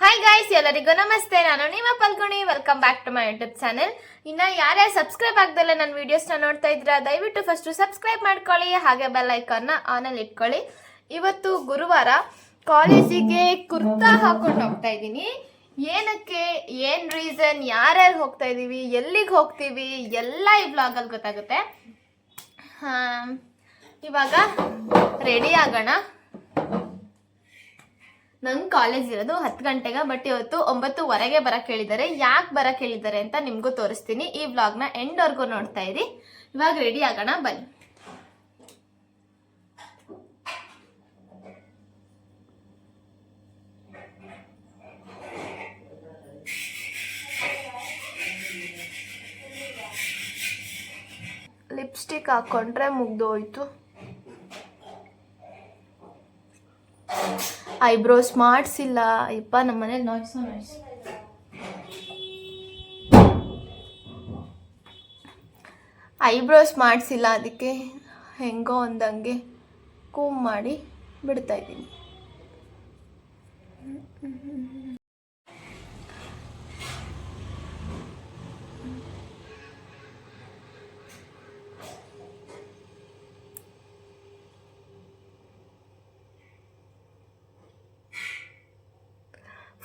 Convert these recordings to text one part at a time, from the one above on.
Hi guys ಎಲ್ಲರಿಗೂ ನಮಸ್ತೆ. ನಾನು ನಿಮ್ಮ Phalguni. Welcome back to my YouTube channel ಇನ್ನ ಯಾರ್ಯಾರು ಸಬ್ಸ್ಕ್ರೈಬ್ ಆಗ್ದಲ್ಲ ನನ್ನ ವಿಡಿಯೋಸ್ನ ನೋಡ್ತಾ ಇದ್ದೀರಾ ದಯವಿಟ್ಟು ಫಸ್ಟ್ ಸಬ್ಸ್ಕ್ರೈಬ್ ಮಾಡ್ಕೊಳ್ಳಿ, ಹಾಗೆ ಬೆಲ್ ಐಕಾನ್ನ ಆನಲ್ಲಿ ಇಟ್ಕೊಳ್ಳಿ. ಇವತ್ತು ಗುರುವಾರ ಕಾಲೇಜಿಗೆ ಕುರ್ತಾ ಹಾಕೊಂಡು ಹೋಗ್ತಾ ಇದ್ದೀನಿ. ಏನಕ್ಕೆ, ಏನ್ ರೀಸನ್ ಯಾರ್ಯಾರು ಹೋಗ್ತಾ ಇದೀವಿ, ಎಲ್ಲಿಗೆ ಹೋಗ್ತೀವಿ, ಎಲ್ಲ ಈ ಬ್ಲಾಗಲ್ಲಿ ಗೊತ್ತಾಗುತ್ತೆ. ಇವಾಗ ರೆಡಿ ಆಗೋಣ. ನಂಗೆ ಕಾಲೇಜ್ ಇರೋದು ಹತ್ತು ಗಂಟೆಗೆ ಬಟ್ ಇವತ್ತು ಒಂಬತ್ತುವರೆಗೆ ಬರಕ್ಕೆ ಹೇಳಿದ್ದಾರೆ ಯಾಕೆ ಬರಕ್ಕೆ ಹೇಳಿದ್ದಾರೆ ಅಂತ ನಿಮಗೂ ತೋರಿಸ್ತೀನಿ. ಈ ವ್ಲಾಗ್ನ ಎಂಡ್ವರೆಗೂ ನೋಡ್ತಾ ಇರಿ. ಇವಾಗ ರೆಡಿ ಆಗೋಣ, ಬನ್ನಿ. ಲಿಪ್ಸ್ಟಿಕ್ ಹಾಕೊಂಡ್ರೆ ಮುಗ್ದೋಯ್ತು. ಐಬ್ರೋಸ್ ಮಾಡಿಸಿಲ್ಲ ಇಪ್ಪ ನಮ್ಮ ಮನೇಲಿ ನಾಯ್ಸ್ ನಾಯ್ಸ್ ಐಬ್ರೋಸ್ ಮಾಡಿಸಿಲ್ಲ ಅದಕ್ಕೆ ಹೆಂಗೋ ಒಂದಂಗೆ ಕೂಮ್ ಮಾಡಿ ಬಿಡ್ತಾ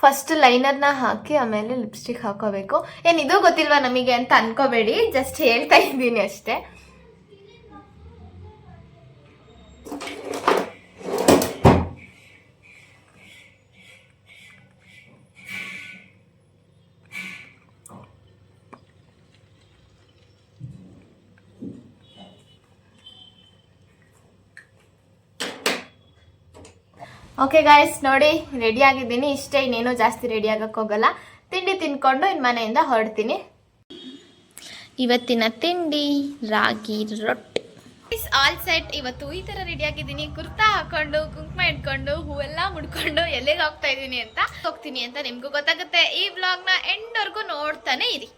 ಫಸ್ಟ್ ಲೈನರ್ನ ಹಾಕಿ ಆಮೇಲೆ ಲಿಪ್ಸ್ಟಿಕ್ ಹಾಕೋಬೇಕು. ಏನ್ ಇದು ಗೊತ್ತಿಲ್ವಾ ನಮಗೆ ಅಂತ ಅನ್ಕೋಬೇಡಿ. ಜಸ್ಟ್ ಹೇಳ್ತಾ ಇದ್ದೀನಿ ಅಷ್ಟೇ. ಓಕೆ ಗಾಯ್ಸ್ ನೋಡಿ ರೆಡಿ ಆಗಿದ್ದೀನಿ. ಇಷ್ಟೇ ಇನ್ನೇನು ಜಾಸ್ತಿ ರೆಡಿ ಆಗಕ್ಕೆ ಹೋಗಲ್ಲ. ತಿಂಡಿ ತಿನ್ಕೊಂಡು ಇನ್ನು ಮನೆಯಿಂದ ಹೊರಡ್ತೀನಿ. ಇವತ್ತಿನ ತಿಂಡಿ ರಾಗಿ ರೊಟ್ಟಿ. ಆಲ್ ಸೆಟ್ ಇವತ್ತು ಈ ಥರ ರೆಡಿ ಆಗಿದ್ದೀನಿ. ಕುರ್ತಾ ಹಾಕೊಂಡು ಕುಂಕುಮ ಇಟ್ಕೊಂಡು ಹೂವೆಲ್ಲ ಮುಡ್ಕೊಂಡು ಎಲ್ಲಿಗೆ ಹೋಗ್ತಾ ಇದ್ದೀನಿ ಅಂತ ಹೋಗ್ತೀನಿ ಅಂತ ನಿಮಗೂ ಗೊತ್ತಾಗುತ್ತೆ. ಈ ವ್ಲಾಗ್ನ ಎಂಡ್ವರೆಗೂ ನೋಡ್ತಾನೆ ಇರಿ.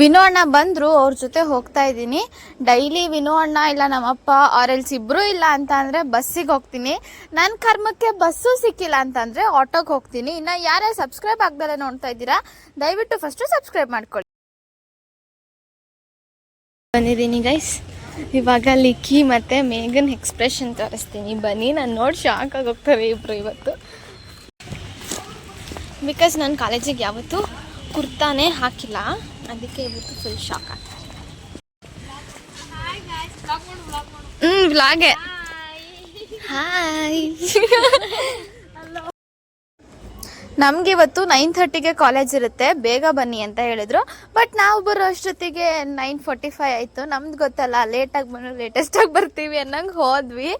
ವಿನೋ ಅಣ್ಣ ಬಂದರು, ಅವ್ರ ಜೊತೆ ಹೋಗ್ತಾ ಇದ್ದೀನಿ. ಡೈಲಿ ವಿನೋ ಅಣ್ಣ ಇಲ್ಲ, ನಮ್ಮಪ್ಪ ಆರೆಲ್ಸ್ ಇಬ್ಬರೂ ಇಲ್ಲ ಅಂತ ಅಂದರೆ ಬಸ್ಸಿಗೆ ಹೋಗ್ತೀನಿ. ನನ್ನ ಕರ್ಮಕ್ಕೆ ಬಸ್ಸು ಸಿಕ್ಕಿಲ್ಲ ಅಂತಂದರೆ ಆಟೋಗೆ ಹೋಗ್ತೀನಿ. ಇನ್ನು ಯಾರ್ಯಾರು ಸಬ್ಸ್ಕ್ರೈಬ್ ಆಗ್ದಲೇ ನೋಡ್ತಾ ಇದ್ದೀರಾ, ದಯವಿಟ್ಟು ಫಸ್ಟು ಸಬ್ಸ್ಕ್ರೈಬ್ ಮಾಡ್ಕೊಳ್ಳಿ. ಬಂದಿದ್ದೀನಿ ಗೈಸ್ ಇವಾಗ ಲಿಕ್ಕಿ ಮತ್ತು ಮೇಗನ್ ಎಕ್ಸ್ಪ್ರೆಷನ್ ತೋರಿಸ್ತೀನಿ. ಬನ್ನಿ, ನಾನು ನೋಡಿ ಶಾಕ್ ಆಗಿ ಹೋಗ್ತವೆ ಇಬ್ಬರು ಇವತ್ತು. ಬಿಕಾಸ್ ನಾನು ಕಾಲೇಜಿಗೆ ಯಾವತ್ತೂ ಕುರ್ತಾನೇ ಹಾಕಿಲ್ಲ. ಅದಕ್ಕೆ ಇವತ್ತು ಫುಲ್ ಶಾಕ್ ಆಗ್ತದೆ ಹ್ಞೂ ವ್ಲಾಗೆ ಹಾಯ್ ನಮ್ಗೆ ಇವತ್ತು ನೈನ್ ಥರ್ಟಿಗೆ ಕಾಲೇಜ್ ಇರುತ್ತೆ. ಬೇಗ ಬನ್ನಿ ಅಂತ ಹೇಳಿದ್ರು. ಬಟ್ ನಾವು ಬರೋ ಅಷ್ಟೊತ್ತಿಗೆ ನೈನ್ ಫೋರ್ಟಿ ಫೈವ್ ಆಯಿತು. ನಮ್ದು ಗೊತ್ತಲ್ಲ ಲೇಟಾಗಿ ಬಂದು ಲೇಟೆಸ್ಟಾಗಿ ಬರ್ತೀವಿ ಅನ್ನಂಗೆ ಹೋದ್ವಿ.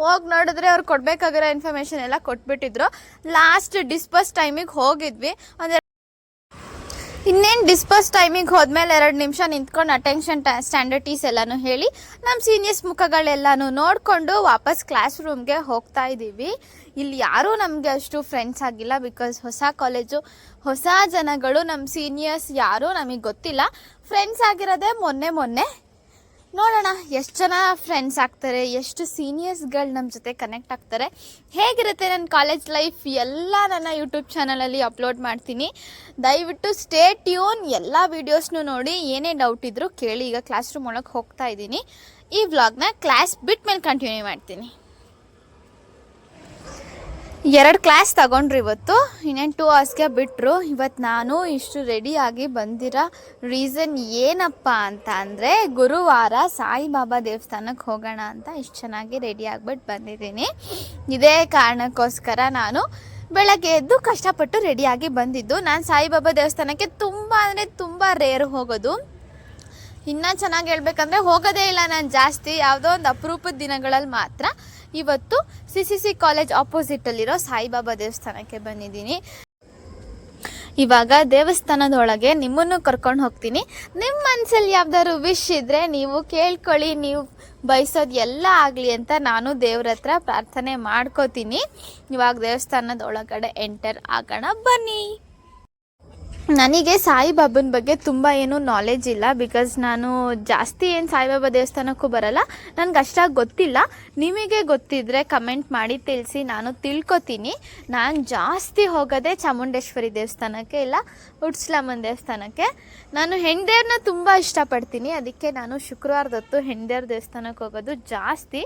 ಹೋಗಿ ನೋಡಿದ್ರೆ ಅವ್ರು ಕೊಡಬೇಕಾಗಿರೋ ಇನ್ಫಾರ್ಮೇಷನ್ ಎಲ್ಲ ಕೊಟ್ಬಿಟ್ಟಿದ್ರು. ಲಾಸ್ಟ್ ಡಿಸ್ಪಸ್ ಟೈಮಿಗೆ ಹೋಗಿದ್ವಿ. ಒಂದು ಇನ್ನೇನು ಡಿಸ್ಪರ್ಸ್ ಟೈಮಿಗೆ ಹೋದ್ಮೇಲೆ ಎರಡು ನಿಮಿಷ ನಿಂತ್ಕೊಂಡು ಅಟೆನ್ಷನ್ ಸ್ಟ್ಯಾಂಡರ್ಡ್ ಟೀಸ್ ಎಲ್ಲನೂ ಹೇಳಿ ನಮ್ಮ ಸೀನಿಯರ್ಸ್ ಮುಖಗಳೆಲ್ಲನೂ ನೋಡಿಕೊಂಡು ವಾಪಸ್ ಕ್ಲಾಸ್ ರೂಮ್ಗೆ ಹೋಗ್ತಾ ಇದ್ದೀವಿ ಇಲ್ಲಿ ಯಾರೂ ನಮಗೆ ಅಷ್ಟು ಫ್ರೆಂಡ್ಸ್ ಆಗಿಲ್ಲ ಬಿಕಾಸ್ ಹೊಸ ಕಾಲೇಜು ಹೊಸ ಜನಗಳು ನಮ್ಮ ಸೀನಿಯರ್ಸ್ ಯಾರೂ ನಮಗೆ ಗೊತ್ತಿಲ್ಲ. ಫ್ರೆಂಡ್ಸ್ ಆಗಿರೋದೇ ಮೊನ್ನೆ ಮೊನ್ನೆ ನೋಡೋಣ, ಎಷ್ಟು ಜನ ಫ್ರೆಂಡ್ಸ್ ಆಗ್ತಾರೆ, ಎಷ್ಟು ಸೀನಿಯರ್ಸ್ಗಳು ನಮ್ಮ ಜೊತೆ ಕನೆಕ್ಟ್ ಆಗ್ತಾರೆ. ಹೇಗಿರುತ್ತೆ ನನ್ನ ಕಾಲೇಜ್ ಲೈಫ್ ಎಲ್ಲ ನನ್ನ ಯೂಟ್ಯೂಬ್ ಚಾನಲಲ್ಲಿ ಅಪ್ಲೋಡ್ ಮಾಡ್ತೀನಿ. ದಯವಿಟ್ಟು ಸ್ಟೇ ಟ್ಯೂನ್ ಎಲ್ಲ ವೀಡಿಯೋಸ್ನು ನೋಡಿ, ಏನೇ ಡೌಟ್ ಇದ್ದರೂ ಕೇಳಿ, ಈಗ ಕ್ಲಾಸ್ ರೂಮ್ ಒಳಗೆ ಹೋಗ್ತಾ ಇದ್ದೀನಿ. ಈ ವ್ಲಾಗ್ನ ಕ್ಲಾಸ್ ಬಿಟ್ಟ ಮೇಲೆ ಕಂಟಿನ್ಯೂ ಮಾಡ್ತೀನಿ. ಎರಡು ಕ್ಲಾಸ್ ತಗೊಂಡ್ರು ಇವತ್ತು. ಇನ್ನೇನು ಟೂ ಅವರ್ಸ್ಗೆ ಬಿಟ್ಟರು ಇವತ್ತು ನಾನು ಇಷ್ಟು ರೆಡಿಯಾಗಿ ಬಂದಿರೋ ರೀಸನ್ ಏನಪ್ಪ ಅಂತ ಅಂದರೆ ಗುರುವಾರ ಸಾಯಿಬಾಬಾ ದೇವಸ್ಥಾನಕ್ಕೆ ಹೋಗೋಣ ಅಂತ ಇಷ್ಟು ಚೆನ್ನಾಗಿ ರೆಡಿ ಆಗ್ಬಿಟ್ಟು ಬಂದಿದ್ದೀನಿ. ಇದೇ ಕಾರಣಕ್ಕೋಸ್ಕರ ನಾನು ಬೆಳಗ್ಗೆ ಎದ್ದು ಕಷ್ಟಪಟ್ಟು ರೆಡಿಯಾಗಿ ಬಂದಿದ್ದು. ನಾನು ಸಾಯಿಬಾಬಾ ದೇವಸ್ಥಾನಕ್ಕೆ ತುಂಬ ಅಂದರೆ ತುಂಬ ರೇರ್ ಹೋಗೋದು. ಇನ್ನೂ ಚೆನ್ನಾಗಿ ಹೇಳ್ಬೇಕಂದ್ರೆ ಹೋಗೋದೇ ಇಲ್ಲ ನಾನು ಜಾಸ್ತಿ. ಯಾವುದೋ ಒಂದು ಅಪರೂಪದ ದಿನಗಳಲ್ಲಿ ಮಾತ್ರ. ಇವತ್ತು ಸಿ ಸಿ ಸಿ ಕಾಲೇಜ್ ಆಪೋಸಿಟಲ್ಲಿರೋ ಸಾಯಿಬಾಬಾ ದೇವಸ್ಥಾನಕ್ಕೆ ಬಂದಿದ್ದೀನಿ. ಇವಾಗ ದೇವಸ್ಥಾನದೊಳಗೆ ನಿಮ್ಮನ್ನು ಕರ್ಕೊಂಡು ಹೋಗ್ತೀನಿ. ನಿಮ್ಮ ಮನಸ್ಸಲ್ಲಿ ಯಾವ್ದಾದ್ರು ವಿಶ್ ಇದ್ದರೆ ನೀವು ಕೇಳ್ಕೊಳ್ಳಿ, ನೀವು ಬಯಸೋದು ಎಲ್ಲ ಆಗಲಿ ಅಂತ ನಾನು ದೇವ್ರ ಹತ್ರ ಪ್ರಾರ್ಥನೆ ಮಾಡ್ಕೋತೀನಿ. ಇವಾಗ ದೇವಸ್ಥಾನದ ಒಳಗಡೆ ಎಂಟರ್ ಆಗೋಣ ಬನ್ನಿ. ನನಗೆ ಸಾಯಿಬಾಬನ ಬಗ್ಗೆ ತುಂಬ ಏನು ನಾಲೆಜ್ ಇಲ್ಲ ಬಿಕಾಸ್ ನಾನು ಜಾಸ್ತಿ ಏನು ಸಾಯಿಬಾಬಾ ದೇವಸ್ಥಾನಕ್ಕೂ ಬರಲ್ಲ. ನನಗೆ ಅಷ್ಟಾಗಿ ಗೊತ್ತಿಲ್ಲ. ನಿಮಗೆ ಗೊತ್ತಿದ್ರೆ ಕಮೆಂಟ್ ಮಾಡಿ ತಿಳಿಸಿ, ನಾನು ತಿಳ್ಕೊತೀನಿ. ನಾನು ಜಾಸ್ತಿ ಹೋಗೋದೇ ಚಾಮುಂಡೇಶ್ವರಿ ದೇವಸ್ಥಾನಕ್ಕೆ ಇಲ್ಲ ಉಡ್ಸ್ಲಮ್ಮನ ದೇವಸ್ಥಾನಕ್ಕೆ. ನಾನು ಹೆಣ್ದೇವ್ರನ್ನ ತುಂಬ ಇಷ್ಟಪಡ್ತೀನಿ. ಅದಕ್ಕೆ ನಾನು ಶುಕ್ರವಾರದೊತ್ತು ಹೆಂಡೇರ್ ದೇವಸ್ಥಾನಕ್ಕೆ ಹೋಗೋದು ಜಾಸ್ತಿ.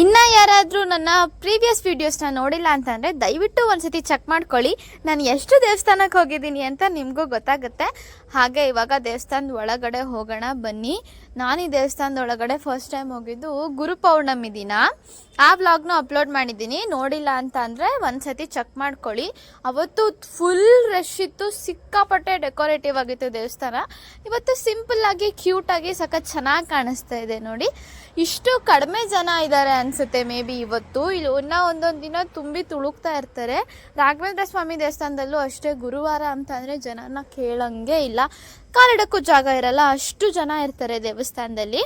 ಇನ್ನು ಯಾರಾದರೂ ನನ್ನ ಪ್ರೀವಿಯಸ್ ವೀಡಿಯೋಸ್ನ ನೋಡಿಲ್ಲ ಅಂತಂದರೆ ದಯವಿಟ್ಟು ಒಂದ್ಸತಿ ಚೆಕ್ ಮಾಡ್ಕೊಳ್ಳಿ. ನಾನು ಎಷ್ಟು ದೇವಸ್ಥಾನಕ್ಕೆ ಹೋಗಿದ್ದೀನಿ ಅಂತ ನಿಮಗೂ ಗೊತ್ತಾಗುತ್ತೆ. ಹಾಗೆ ಇವಾಗ ದೇವಸ್ಥಾನದ ಒಳಗಡೆ ಹೋಗೋಣ, ಬನ್ನಿ. ನಾನು ಈ ದೇವಸ್ಥಾನದ ಒಳಗಡೆ ಫಸ್ಟ್ ಟೈಮ್ ಹೋಗಿದ್ದು ಗುರು ಪೌರ್ಣಮಿ ದಿನ. ಆ ವ್ಲಾಗ್ನ ಅಪ್ಲೋಡ್ ಮಾಡಿದ್ದೀನಿ. ನೋಡಿಲ್ಲ ಅಂತ ಅಂದರೆ ಒಂದ್ಸತಿ ಚೆಕ್ ಮಾಡ್ಕೊಳ್ಳಿ. ಅವತ್ತು ಫುಲ್ ರಶ್ ಇತ್ತು, ಸಿಕ್ಕಾಪಟ್ಟೆ ಡೆಕೋರೇಟಿವ್ ಆಗಿತ್ತು ದೇವಸ್ಥಾನ. ಇವತ್ತು ಸಿಂಪಲ್ ಆಗಿ ಕ್ಯೂಟ್ ಆಗಿ ಸಖತ್ ಚೆನ್ನಾಗಿ ಕಾಣಿಸ್ತಾ ಇದೆ ನೋಡಿ. ಇಷ್ಟು ಕಡಿಮೆ ಜನ ಇದ್ದಾರೆ ಅನ್ಸುತ್ತೆ ಮೇ ಬಿ ಇವತ್ತು. ಇಲ್ಲಿ ಇನ್ನೂ ಒಂದೊಂದು ದಿನ ತುಂಬಿ ತುಳುಕ್ತಾ ಇರ್ತಾರೆ. ರಾಘವೇಂದ್ರ ಸ್ವಾಮಿ ದೇವಸ್ಥಾನದಲ್ಲೂ ಅಷ್ಟೇ ಗುರುವಾರ ಅಂತ ಅಂದರೆ ಜನನ ಕೇಳಂಗೆ ಇಲ್ಲ. ಕಾಲಿಡಕ್ಕೂ ಜಾಗ ಇರಲ್ಲ, ಅಷ್ಟು ಜನ ಇರ್ತಾರೆ ದೇವಸ್ಥಾನದಲ್ಲಿ.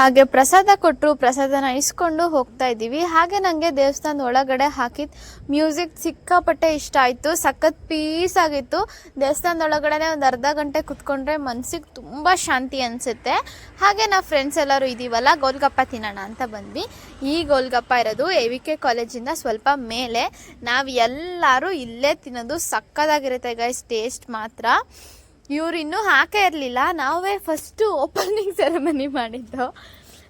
ಹಾಗೆ ಪ್ರಸಾದ ಕೊಟ್ಟರು ಪ್ರಸಾದನ ಇಸ್ಕೊಂಡು ಹೋಗ್ತಾ ಇದ್ದೀವಿ. ಹಾಗೆ ನನಗೆ ದೇವಸ್ಥಾನದ ಒಳಗಡೆ ಹಾಕಿದ ಮ್ಯೂಸಿಕ್ ಸಿಕ್ಕಾಪಟ್ಟೆ ಇಷ್ಟ ಆಯಿತು. ಸಖತ್ ಪೀಸ್ ಆಗಿತ್ತು. ದೇವಸ್ಥಾನದ ಒಳಗಡೆ ಒಂದು ಅರ್ಧ ಗಂಟೆ ಕುತ್ಕೊಂಡ್ರೆ ಮನಸ್ಸಿಗೆ ತುಂಬ ಶಾಂತಿ ಅನಿಸುತ್ತೆ. ಹಾಗೆ ನಾವು ಫ್ರೆಂಡ್ಸ್ ಎಲ್ಲರೂ ಇದ್ದೀವಲ್ಲ ಗೋಲ್ಗಪ್ಪ ತಿನ್ನೋಣ ಅಂತ ಬಂದ್ವಿ. ಈ ಗೋಲ್ಗಪ್ಪ ಇರೋದು ಎ ವಿ ಕೆ ಕಾಲೇಜಿಂದ ಸ್ವಲ್ಪ ಮೇಲೆ. ನಾವು ಎಲ್ಲರೂ ಇಲ್ಲೇ ತಿನ್ನೋದು ಸಕ್ಕದಾಗಿರುತ್ತೆ ಗೈಸ್ ಟೇಸ್ಟ್ ಮಾತ್ರ. ಇವ್ರು ಇನ್ನೂ ಹಾಕೇ ಇರಲಿಲ್ಲ. ನಾವೇ ಫಸ್ಟು ಓಪನಿಂಗ್ ಸೆರೆಮನಿ ಮಾಡಿದ್ದು.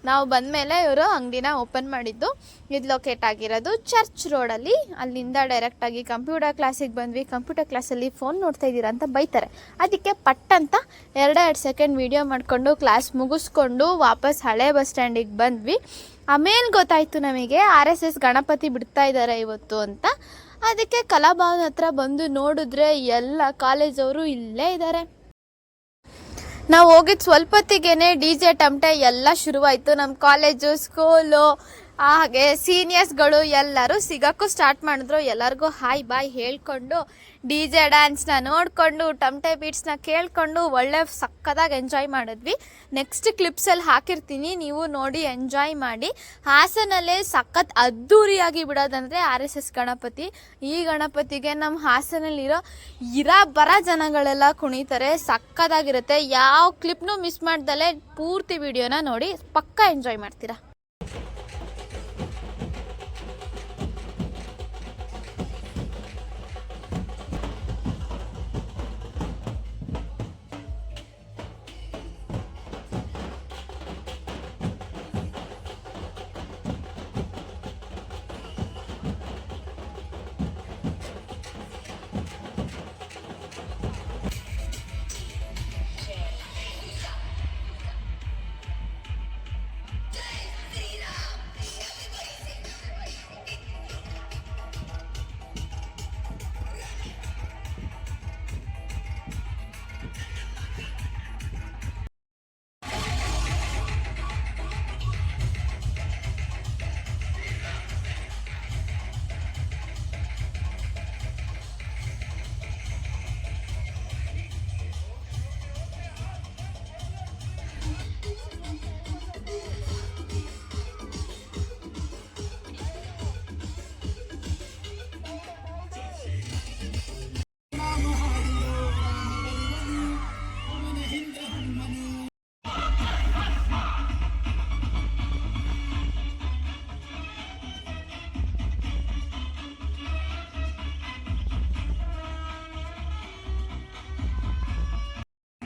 ನಾವು ಬಂದಮೇಲೆ ಇವರು ಅಂಗಡಿನ ಓಪನ್ ಮಾಡಿದ್ದು. ಇದು ಲೊಕೇಟ್ ಆಗಿರೋದು ಚರ್ಚ್ ರೋಡಲ್ಲಿ ಅಲ್ಲಿಂದ ಡೈರೆಕ್ಟಾಗಿ ಕಂಪ್ಯೂಟರ್ ಕ್ಲಾಸಿಗೆ ಬಂದ್ವಿ. ಕಂಪ್ಯೂಟರ್ ಕ್ಲಾಸಲ್ಲಿ ಫೋನ್ ನೋಡ್ತಾ ಇದ್ದೀರಾ ಅಂತ ಬೈತಾರೆ. ಅದಕ್ಕೆ ಪಟ್ ಅಂತ ಎರಡೇ ಎರಡು ಸೆಕೆಂಡ್ ವೀಡಿಯೋ ಮಾಡಿಕೊಂಡು ಕ್ಲಾಸ್ ಮುಗಿಸ್ಕೊಂಡು ವಾಪಸ್ ಹಳೆ ಬಸ್ ಸ್ಟ್ಯಾಂಡಿಗೆ ಬಂದ್ವಿ. ಆಮೇಲೆ ಗೊತ್ತಾಯಿತು ನಮಗೆ ಆರ್ ಎಸ್ ಎಸ್ ಗಣಪತಿ ಬಿಡ್ತಾ ಇದ್ದಾರೆ ಇವತ್ತು ಅಂತ. ಅದಕ್ಕೆ ಕಲಾಭವನ್ ಹತ್ರ ಬಂದು ನೋಡಿದ್ರೆ ಎಲ್ಲ ಕಾಲೇಜವರು ಇಲ್ಲೇ ಇದ್ದಾರೆ ನಾವು ಹೋಗಿದ್ದು ಸ್ವಲ್ಪ ಹೊತ್ತಿಗೆನೆ ಡಿ ಜೆ ಟಮಟೆ ಎಲ್ಲ ಶುರುವಾಯಿತು. ನಮ್ಮ ಕಾಲೇಜು, ಸ್ಕೂಲು ಹಾಗೆ ಸೀನಿಯರ್ಸ್ಗಳು ಎಲ್ಲರೂ ಸಿಗಕ್ಕೂ ಸ್ಟಾರ್ಟ್ ಮಾಡಿದ್ರು. ಎಲ್ಲರಿಗೂ ಹಾಯ್ ಬಾಯ್ ಹೇಳ್ಕೊಂಡು ಡಿ ಜೆ ಡ್ಯಾನ್ಸ್ನ ನೋಡಿಕೊಂಡು ಟಮಟೆ ಬೀಟ್ಸ್ನ ಕೇಳಿಕೊಂಡು, ಒಳ್ಳೆ ಸಕ್ಕದಾಗಿ ಎಂಜಾಯ್ ಮಾಡಿದ್ವಿ. ನೆಕ್ಸ್ಟ್ ಕ್ಲಿಪ್ಸಲ್ಲಿ ಹಾಕಿರ್ತೀನಿ. ನೀವು ನೋಡಿ ಎಂಜಾಯ್ ಮಾಡಿ. ಹಾಸನಲ್ಲೇ ಸಖತ್ ಅದ್ದೂರಿಯಾಗಿ ಬಿಡೋದಂದರೆ ಆರ್ ಎಸ್ ಎಸ್ ಗಣಪತಿ. ಈ ಗಣಪತಿಗೆ ನಮ್ಮ ಹಾಸನಲ್ಲಿರೋ ಇರ ಬರ ಜನಗಳೆಲ್ಲ ಕುಣಿತಾರೆ. ಸಕ್ಕದಾಗಿರುತ್ತೆ ಯಾವ ಕ್ಲಿಪ್ನೂ ಮಿಸ್ ಮಾಡ್ದಲೇ ಪೂರ್ತಿ ವಿಡಿಯೋನ ನೋಡಿ ಪಕ್ಕ ಎಂಜಾಯ್ ಮಾಡ್ತೀರಾ?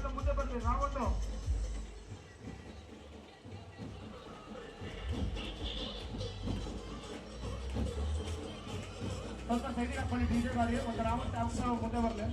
ರಾಮಚಂದ್ರ ಮುಂದೆ ಬರ್ಲಿ ರಾವಣ ಸ್ವಲ್ಪ ಸೈಡಿಗೆ ಹಾಕೊಳ್ಳಿ ಡಿಜೆ ಗಾಡಿ ಒಂದು ರಾಮ ಟ್ಯಾಬ್ಸ್ ಮುಂದೆ ಬರ್ಲಿ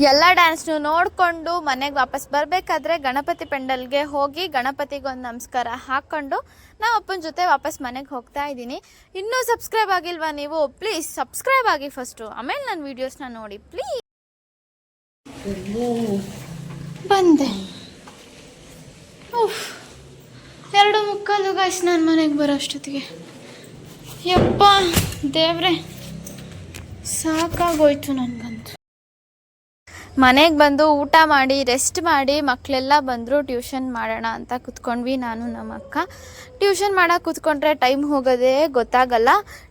ಎಲ್ಲ ಡ್ಯಾನ್ಸ್ನು ನೋಡಿಕೊಂಡು ಮನೆಗೆ ವಾಪಸ್ ಬರಬೇಕಾದ್ರೆ ಗಣಪತಿ ಪೆಂಡಲ್ಗೆ ಹೋಗಿ ಗಣಪತಿಗೊಂದು ನಮಸ್ಕಾರ ಹಾಕ್ಕೊಂಡು ನಾವು ಅಪ್ಪನ ಜೊತೆ ವಾಪಸ್ ಮನೆಗೆ ಹೋಗ್ತಾ ಇದ್ದೀನಿ. ಇನ್ನೂ ಸಬ್ಸ್ಕ್ರೈಬ್ ಆಗಿಲ್ವಾ ನೀವು? ಪ್ಲೀಸ್ ಸಬ್ಸ್ಕ್ರೈಬ್ ಆಗಿ ಫಸ್ಟು ಆಮೇಲೆ ನನ್ನ ವೀಡಿಯೋಸ್ನ ನೋಡಿ. ಪ್ಲೀಸ್ ಬಂದೆ. ಉಫ್. ಎರಡು ಮುಕ್ಕಾಲು ಗಾಯ್ಸ್ ನಾನು ಮನೆಗೆ ಬರೋ ಅಷ್ಟೊತ್ತಿಗೆ. ಯಪ್ಪ, ದೇವ್ರೆ. ಸಾಕಾಗೋಯ್ತು ನನಗಂತೂ. ಮನೆಗೆ ಬಂದು ಊಟ ಮಾಡಿ ರೆಸ್ಟ್ ಮಾಡಿ ಮಕ್ಕಳೆಲ್ಲ ಬಂದರು ಟ್ಯೂಷನ್ ಮಾಡೋಣ ಅಂತ ಕುತ್ಕೊಂಡ್ವಿ ನಾನು, ನಮ್ಮ ಅಕ್ಕ. ಟ್ಯೂಷನ್ ಮಾಡೋಕೆ ಕೂತ್ಕೊಂಡ್ರೆ ಟೈಮ್ ಹೋಗೋದೇ ಗೊತ್ತಾಗಲ್ಲ.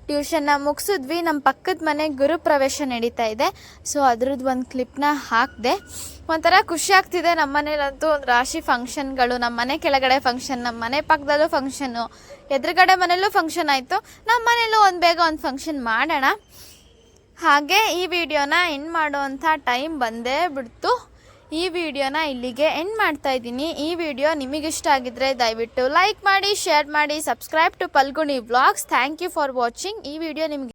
ಟ್ಯೂಷನ್ನ ಮುಗಿಸಿದ್ವಿ ನಮ್ಮ ಪಕ್ಕದ ಮನೆ ಗುರುಪ್ರವೇಶ ನಡೀತಾ ಇದೆ. ಸೊ ಅದ್ರದ್ದು ಒಂದು ಕ್ಲಿಪ್ನ ಹಾಕಿದೆ. ಒಂಥರ ಖುಷಿ ಆಗ್ತಿದೆ ನಮ್ಮ ಮನೇಲಂತೂ ಒಂದು ರಾಶಿ ಫಂಕ್ಷನ್ಗಳು ನಮ್ಮ ಮನೆ ಕೆಳಗಡೆ ಫಂಕ್ಷನ್ ನಮ್ಮ ಮನೆ ಪಕ್ಕದಲ್ಲೂ ಫಂಕ್ಷನ್ನು ಎದುರುಗಡೆ ಮನೇಲೂ ಫಂಕ್ಷನ್ ಆಯಿತು. ನಮ್ಮ ಮನೇಲೂ ಒಂದು ಬೇಗ ಒಂದು ಫಂಕ್ಷನ್ ಮಾಡೋಣ. ಹಾಗೆ ಈ ವಿಡಿಯೋನ ಎಂಡ್ ಮಾಡುವಂಥ ಟೈಮ್ ಬಂದೇ ಬಿಡ್ತು. ಈ ವಿಡಿಯೋನ ಇಲ್ಲಿಗೆ ಎಂಡ್ ಮಾಡ್ತಾ ಇದ್ದೀನಿ. ಈ ವಿಡಿಯೋ ನಿಮಗಿಷ್ಟ ಆಗಿದ್ರೆ ದಯವಿಟ್ಟು ಲೈಕ್ ಮಾಡಿ ಶೇರ್ ಮಾಡಿ subscribe to Phalguni vlogs thank you for watching ಈ ವಿಡಿಯೋ ನಿಮಗೆ